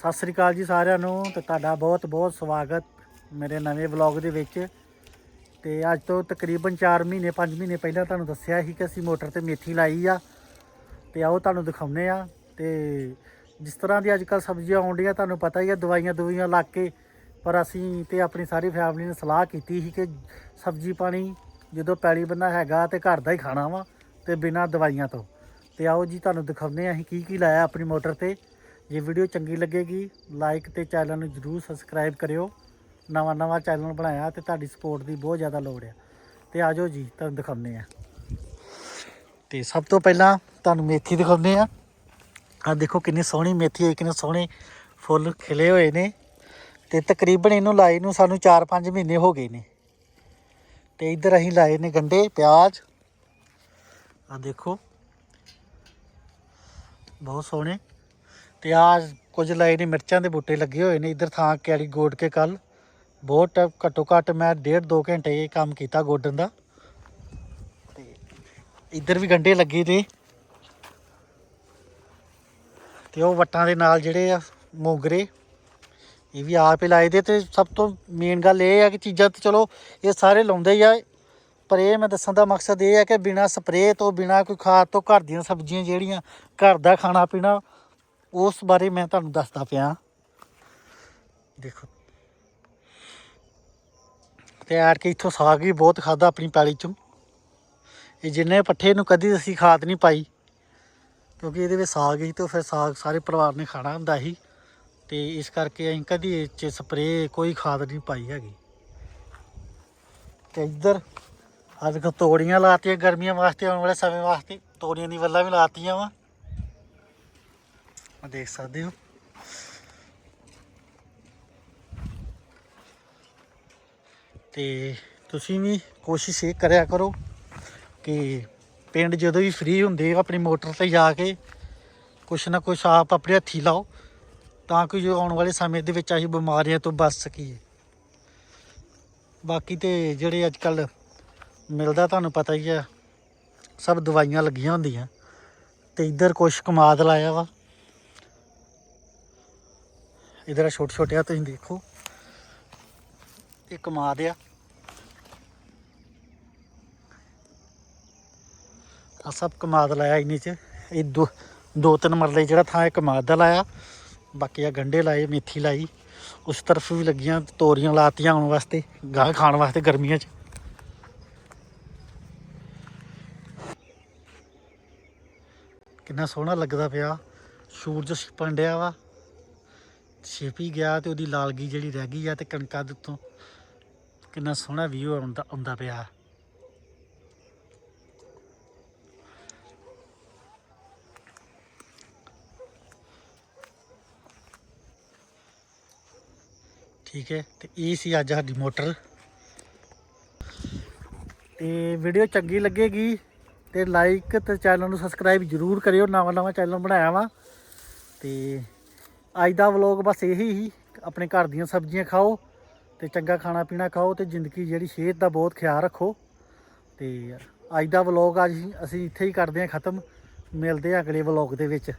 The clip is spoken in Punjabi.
ਸਤਿ ਸ੍ਰੀ ਅਕਾਲ ਜੀ ਸਾਰਿਆਂ ਨੂੰ ਤੇ ਤੁਹਾਡਾ ਬਹੁਤ ਬਹੁਤ ਸਵਾਗਤ ਮੇਰੇ ਨਵੇਂ ਵਲੌਗ ਦੇ ਵਿੱਚ। ਤੇ ਅੱਜ ਤੋਂ ਤਕਰੀਬਨ 4 ਮਹੀਨੇ 5 ਮਹੀਨੇ ਪਹਿਲਾਂ ਤੁਹਾਨੂੰ ਦੱਸਿਆ ਸੀ ਕਿ ਅਸੀਂ ਮੋਟਰ ਤੇ ਮੇਥੀ ਲਾਈ ਆ। ਤੇ ਆਓ ਤੁਹਾਨੂੰ ਦਿਖਾਉਨੇ ਆ। ਤੇ ਜਿਸ ਤਰ੍ਹਾਂ ਦੀ ਅੱਜ ਕੱਲ ਸਬਜ਼ੀਆਂ ਆਉਂਦੀਆਂ ਤੁਹਾਨੂੰ ਪਤਾ ਹੀ ਆ, ਦਵਾਈਆਂ ਦਵਾਈਆਂ ਲਾ ਕੇ। ਪਰ ਅਸੀਂ ਤੇ ਆਪਣੀ ਸਾਰੀ ਫੈਮਿਲੀ ਨੇ ਸਲਾਹ ਕੀਤੀ ਸੀ ਕਿ ਸਬਜ਼ੀ ਪਾਣੀ ਜਦੋਂ ਪੈਲੀ ਬੰਨਾ ਹੈਗਾ ਤੇ ਘਰ ਦਾ ਹੀ ਖਾਣਾ ਵਾ ਤੇ ਬਿਨਾਂ ਦਵਾਈਆਂ ਤੋਂ। ਤੇ ਆਓ ਜੀ, ਤੁਹਾਨੂੰ ਦਿਖਾਉਂਦੇ ਆ ਅਸੀਂ ਕੀ ਕੀ ਲਾਇਆ ਆਪਣੀ ਮੋਟਰ ਤੇ। ਜੇ ਵੀਡੀਓ ਚੰਗੀ ਲੱਗੇਗੀ ਲਾਈਕ ਤੇ ਚੈਨਲ ਨੂੰ ਜਰੂਰ ਸਬਸਕ੍ਰਾਈਬ ਕਰਿਓ। ਨਵਾਂ ਨਵਾਂ ਚੈਨਲ ਬਣਾਇਆ ਤੇ ਤੁਹਾਡੀ ਸਪੋਰਟ ਦੀ ਬਹੁਤ ਜ਼ਿਆਦਾ ਲੋੜ ਆ। ਤੇ ਆਜੋ ਜੀ, ਤੁਹਾਨੂੰ ਦਿਖਾਉਂਦੇ ਆ। ਤੇ ਸਭ ਤੋਂ ਪਹਿਲਾਂ ਤੁਹਾਨੂੰ ਮੇਥੀ ਦਿਖਾਉਂਦੇ ਆ। ਆ ਦੇਖੋ ਕਿੰਨੀ ਸੋਹਣੀ ਮੇਥੀ ਹੈ, ਕਿੰਨੇ ਸੋਹਣੇ ਫੁੱਲ ਖਿਲੇ ਹੋਏ ਨੇ। ਤੇ ਤਕਰੀਬਨ ਇਹਨੂੰ ਲਾਏ ਨੂੰ ਸਾਨੂੰ 4-5 ਮਹੀਨੇ ਹੋ ਗਏ ਨੇ। ਤੇ ਇੱਧਰ ਅਸੀਂ ਲਾਏ ਨੇ ਗੰਡੇ, ਪਿਆਜ਼। ਆ ਦੇਖੋ, ਬਹੁਤ ਸੋਹਣੇ। ਤੇ ਆ ਕੁਝ ਲਾਏ ਨੇ, ਮਿਰਚਾਂ ਦੇ ਬੂਟੇ ਲੱਗੇ ਹੋਏ ਨੇ। ਇੱਧਰ ਥਾਂ ਕੈੜੀ ਗੋਡ ਕੇ ਕੱਲ। ਬਹੁਤ ਘੱਟੋ ਘੱਟ ਮੈਂ ਡੇਢ ਦੋ ਘੰਟੇ ਇਹ ਕੰਮ ਕੀਤਾ ਗੋਡਣ ਦਾ। ਤੇ ਇੱਧਰ ਵੀ ਗੰਡੇ ਲੱਗੇ ਨੇ। ਤੇ ਉਹ ਵੱਟਾਂ ਦੇ ਨਾਲ ਜਿਹੜੇ ਆ ਮੋਗਰੇ, ਇਹ ਵੀ ਆਪ ਹੀ ਲਾਏ ਦੇ। ਤੇ ਸਭ ਤੋਂ ਮੇਨ ਗੱਲ ਇਹ ਆ ਕਿ ਚੀਜ਼ਾਂ ਤੇ ਚਲੋ, ਇਹ ਸਾਰੇ ਲਾਉਂਦੇ ਹੀ ਆ। ਪਰ ਇਹ ਮੈਂ ਦੱਸਣ ਦਾ ਮਕਸਦ ਇਹ ਹੈ ਕਿ ਬਿਨਾ ਸਪਰੇਅ ਤੋਂ, ਬਿਨਾ ਕੋਈ ਖਾਦ ਤੋਂ ਘਰ ਦੀਆਂ ਸਬਜ਼ੀਆਂ ਜਿਹੜੀਆਂ ਘਰ ਦਾ ਖਾਣਾ ਪੀਣਾ ਉਸ ਬਾਰੇ ਮੈਂ ਤੁਹਾਨੂੰ ਦੱਸਦਾ ਪਿਆ। ਦੇਖੋ। ਤੇ ਆੜ ਕੇ ਇੱਥੋਂ ਸਾਗ ਵੀ ਬਹੁਤ ਖਾਦਾ ਆਪਣੀ ਪੈਲੀ ਚੋਂ। ਇਹ ਜਿੰਨੇ ਪੱਠੇ ਨੂੰ ਕਦੀ ਅਸੀਂ ਖਾਦ ਨਹੀਂ ਪਾਈ। ਕਿਉਂਕਿ ਇਹਦੇ ਵਿੱਚ ਸਾਗ ਹੀ ਤੋਂ ਫਿਰ ਸਾਗ ਸਾਰੇ ਪਰਿਵਾਰ ਨੇ ਖਾਣਾ ਹੁੰਦਾ ਸੀ ਤੇ ਇਸ ਕਰਕੇ ਅਸੀਂ ਕਦੀ ਇਹ 'ਚ ਸਪਰੇਅ ਕੋਈ ਖਾਦ ਨਹੀਂ ਪਾਈ ਹੈਗੀ। ਤੇ ਇੱਧਰ ਅੱਜ ਕੋ ਤੋੜੀਆਂ ਲਾਤੀਆਂ ਗਰਮੀਆਂ ਵਾਸਤੇ, ਆਉਣ ਵਾਲੇ ਸਮੇਂ ਵਾਸਤੇ। ਤੋੜੀਆਂ ਦੀ ਵੱਲਾਂ ਵੀ ਲਾਤੀਆਂ ਵਾ। ਆ ਦੇਖ ਸਕਦੇ ਹੋ। ਤੇ ਤੁਸੀਂ ਵੀ ਕੋਸ਼ਿਸ਼ ਇਹ ਕਰਿਆ ਕਰੋ ਕਿ ਪਿੰਡ ਜਦੋਂ ਵੀ ਫ੍ਰੀ ਹੁੰਦੇ ਆਪਣੀ ਮੋਟਰ ਤੇ ਜਾ ਕੇ ਕੁਛ ਨਾ ਕੁਛ ਆਪ ਆਪਣੇ ਹੱਥੀ ਲਾਓ, ਤਾਂ ਕਿ ਜੋ ਆਉਣ ਵਾਲੇ ਸਮੇਂ ਦੇ ਵਿੱਚ ਅਸੀਂ ਬਿਮਾਰੀਆਂ ਤੋਂ ਬਚ ਸਕੀਏ। ਬਾਕੀ ਤੇ ਜਿਹੜੇ ਅੱਜ ਕੱਲ ਮਿਲਦਾ ਤੁਹਾਨੂੰ ਪਤਾ ਹੀ ਆ, ਸਭ ਦਵਾਈਆਂ ਲੱਗੀਆਂ ਹੁੰਦੀਆਂ। ਤੇ ਇੱਧਰ ਕੁਛ ਕਮਾਦ ਲਾਇਆ ਵਾ। ਇਧਰ ਛੋਟੇ ਛੋਟੇ ਆ, ਤੁਸੀਂ ਦੇਖੋ। ਇਹ ਕਮਾਦ ਆ। ਆ ਸਭ ਕਮਾਦ ਲਾਇਆ ਇਹਨੇ ਚ। ਇਹ ਦੋ ਦੋ ਤਿੰਨ ਮਰਲੇ ਜਿਹੜਾ ਥਾਂ ਇਹ ਕਮਾਦ ਦਾ ਲਾਇਆ। ਬਾਕੀ ਆ ਗੰਡੇ ਲਾਏ, ਮੇਥੀ ਲਾਈ। ਉਸ ਤਰਫ ਵੀ ਲੱਗੀਆਂ, ਤੋਰੀਆਂ ਲਾਤੀਆਂ ਆਉਣ ਵਾਸਤੇ, ਗਾਹ ਖਾਣ ਵਾਸਤੇ ਗਰਮੀਆਂ 'ਚ। ਕਿੰਨਾ ਸੋਹਣਾ ਲੱਗਦਾ ਪਿਆ। ਸੂਰਜ ਛਿਪਣ ਡਿਆ ਵਾ। ਛਿਪ ਹੀ ਗਿਆ ਤੇ ਉਹਦੀ ਲਾਲਗੀ ਜਿਹੜੀ ਰਹਿ ਗਈ ਆ ਤੇ ਕਣਕਾਂ ਦੇ ਉੱਤੋਂ ਕਿੰਨਾ ਸੋਹਣਾ ਵਿਊ ਆਉਂਦਾ ਆਉਂਦਾ ਪਿਆ। ਠੀਕ ਹੈ, ਤੇ ਇਹ ਸੀ ਅੱਜ ਸਾਡੀ ਮੋਟਰ। ਤੇ ਵੀਡੀਓ ਚੰਗੀ ਲੱਗੇਗੀ ਤੇ ਲਾਈਕ ਤੇ ਚੈਨਲ ਨੂੰ ਸਬਸਕ੍ਰਾਈਬ ਜਰੂਰ ਕਰਿਓ। ਨਵਾਂ ਨਵਾਂ ਚੈਨਲ ਬਣਾਇਆ ਵਾ ਤੇ ਅੱਜ ਦਾ ਵਲੌਗ ਬਸ ਇਹੀ ਹੀ, ਆਪਣੇ ਘਰ ਦੀਆਂ ਸਬਜ਼ੀਆਂ ਖਾਓ ਤੇ ਚੰਗਾ ਖਾਣਾ ਪੀਣਾ ਖਾਓ ਤੇ ਜ਼ਿੰਦਗੀ ਜਿਹੜੀ ਸਿਹਤ ਦਾ ਬਹੁਤ ਖਿਆਲ ਰੱਖੋ। ਤੇ ਅੱਜ ਦਾ ਵਲੌਗ ਅੱਜ ਅਸੀਂ ਇੱਥੇ ਹੀ ਕਰਦੇ ਹਾਂ ਖਤਮ। ਮਿਲਦੇ ਹਾਂ ਅਗਲੇ ਵਲੌਗ ਦੇ ਵਿੱਚ।